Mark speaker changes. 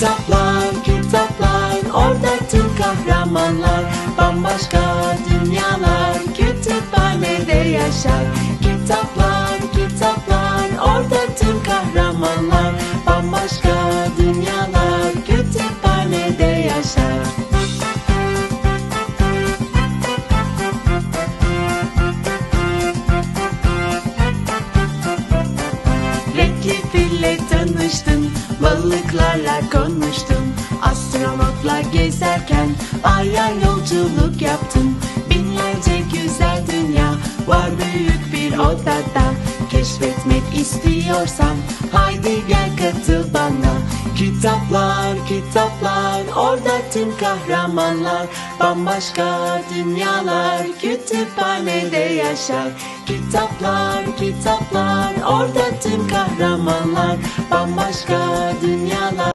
Speaker 1: Kitaplar, kitaplar, orada tüm kahramanlar Bambaşka dünyalar, kütüphanede yaşar Renkli fille tanıştın, balıklarla konuştun Astronotla gezerken aya yolculuk yaptın Binlerce güzel dünya var büyük bir odada. Keşfetmek istiyorsan haydi gel katıl bana. Kitaplar, kitaplar, orada tüm kahramanlar. Bambaşka dünyalar, kütüphanede yaşar. Kitaplar, kitaplar, orada tüm kahramanlar Bambaşka